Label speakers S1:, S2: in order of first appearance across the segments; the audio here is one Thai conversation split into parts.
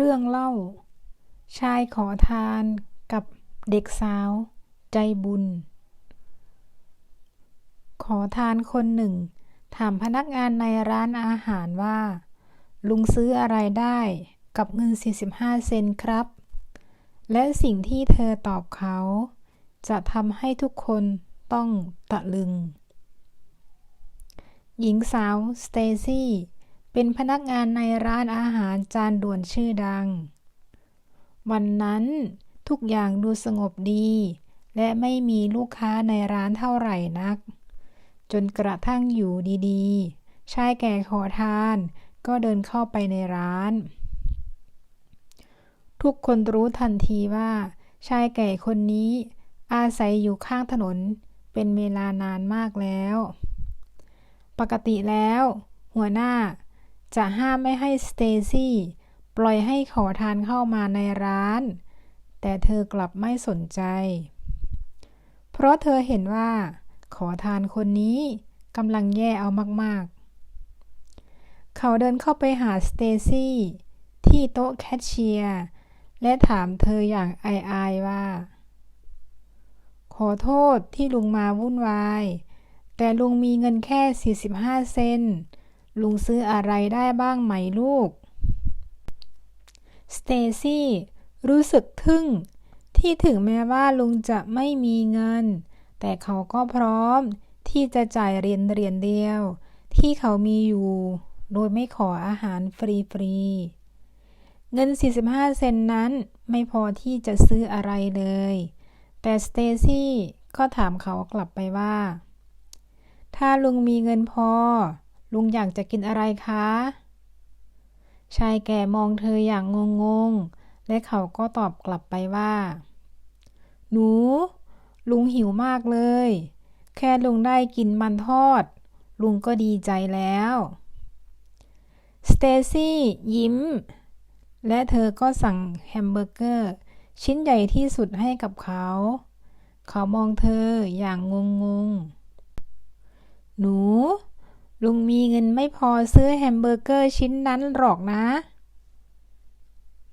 S1: เรื่องเล่า ชายขอทานกับเด็กสาว ใจบุญ ขอทานคนหนึ่ง ถามพนักงานในร้านอาหารว่า ลุงซื้ออะไรได้กับเงิน 45 เซนครับ และสิ่งที่เธอตอบเขา จะทำให้ทุกคนต้องตะลึง หญิงสาวสเตซี่ เป็นพนักงานในร้านอาหารจานด่วนชื่อดัง วันนั้นทุกอย่างดูสงบดี และไม่มีลูกค้าในร้านเท่าไหร่นัก จนกระทั่งอยู่ดีๆ ชายแก่ขอทานก็เดินเข้าไปในร้าน ทุกคนรู้ทันทีว่า ชายแก่คนนี้อาศัยอยู่ข้างถนนเป็นเวลานานมากแล้ว ปกติแล้ว หัวหน้า จะห้ามไม่ให้สเตซี่ปล่อยให้ขอทานเข้ามาในร้าน แต่เธอกลับไม่สนใจ เพราะเธอเห็นว่า ขอทานคนนี้กำลังแย่เอามากๆ เขาเดินเข้าไปหาสเตซี่ที่โต๊ะแคชเชียร์และถามเธออย่างอายๆว่า ขอโทษที่ลุงมาวุ่นวาย แต่ลุงมีเงินแค่ 45 เซนต์ ลุงซื้ออะไรได้บ้างไหมลูก สเตซี่รู้สึกทึ่ง ที่ถึงแม้ว่าลุงจะไม่มีเงิน แต่เขาก็พร้อมที่จะจ่ายเรียนเรียนเดียว ที่เขามีอยู่ โดยไม่ขออาหารฟรีๆ เงิน 45 เซนนั้นไม่พอที่จะซื้ออะไรเลย แต่สเตซี่ก็ถามเขากลับไปว่า ถ้าลุงมีเงินพอ ลุงอยากจะกินอะไรคะ ชายแก่มองเธออย่างงงๆและเขาก็ตอบกลับไปว่า หนู ลุงหิวมากเลย แค่ลุงได้กินมันทอด ลุงก็ดีใจแล้วสเตซี่ยิ้ม และเธอก็สั่งแฮมเบอร์เกอร์ ชิ้นใหญ่ที่สุดให้กับเขา เขามองเธออย่างงงๆหนู ลุงมีเงินไม่พอซื้อแฮมเบอร์เกอร์ชิ้นนั้นหรอกนะ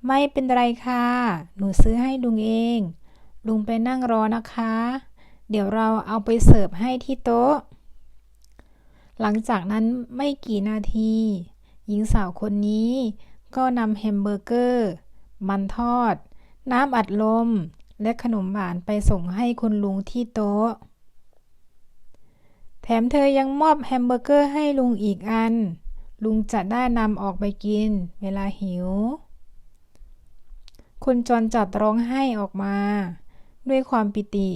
S1: ไม่เป็นไรค่ะ หนูซื้อให้ลุงเอง ลุงไปนั่งรอนะคะ เดี๋ยวเราเอาไปเสิร์ฟให้ที่โต๊ะ หลังจากนั้นไม่กี่นาที หญิงสาวคนนี้ก็นำแฮมเบอร์เกอร์ มันทอด น้ำอัดลม และขนมหวานไปส่งให้คุณลุงที่โต๊ะ แถมเธอยังมอบแฮมเบอร์เกอร์ให้ลุงอีกอัน ลุงจะได้นำออกไปกิน เวลาหิว คุณจรจัดร้องไห้ออกมา ด้วยความปิติ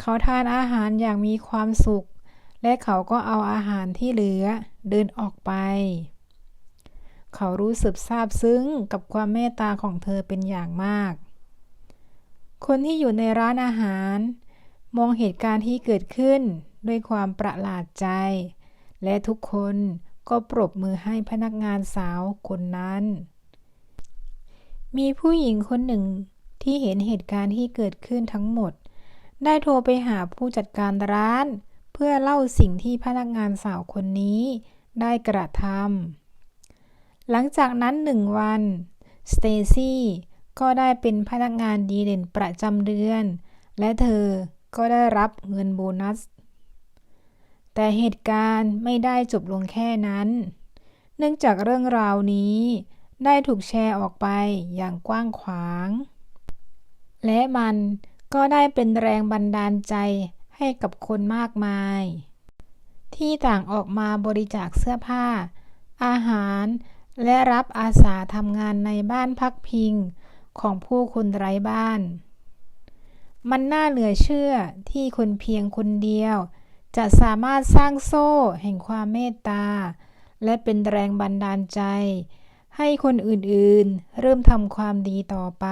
S1: เขาทานอาหารอย่างมีความสุข และเขาก็เอาอาหารที่เหลือเดินออกไป เขารู้สึกซาบซึ้งกับความเมตตาของเธอเป็นอย่างมาก คนที่อยู่ในร้านอาหาร มองเหตุการณ์ที่เกิดขึ้นด้วยความประหลาดใจ และทุกคนก็ปรบมือให้พนักงานสาวคนนั้น มีผู้หญิงคนหนึ่งที่เห็นเหตุการณ์ที่เกิดขึ้นทั้งหมด ได้โทรไปหาผู้จัดการร้าน เพื่อเล่าสิ่งที่พนักงานสาวคนนี้ได้กระทำหลังจากนั้นหนึ่งวัน สเตซี่ก็ได้เป็นพนักงานดีเด่นประจำเดือน และเธอ ก็ได้รับเงินโบนัส แต่เหตุการณ์ไม่ได้จบลงแค่นั้น เนื่องจากเรื่องราวนี้ได้ถูกแชร์ออกไปอย่างกว้างขวาง และมันก็ได้เป็นแรงบันดาลใจให้กับคนมากมาย ที่ต่างออกมาบริจาคเสื้อผ้า อาหารและรับอาสาทำงานในบ้านพักพิงของผู้คนไร้บ้าน มันน่าเหลือเชื่อที่คนเพียงคนเดียว จะสามารถสร้างโซ่แห่งความเมตตา และเป็นแรงบันดาลใจ ให้คนอื่นๆ เริ่มทำความดีต่อไป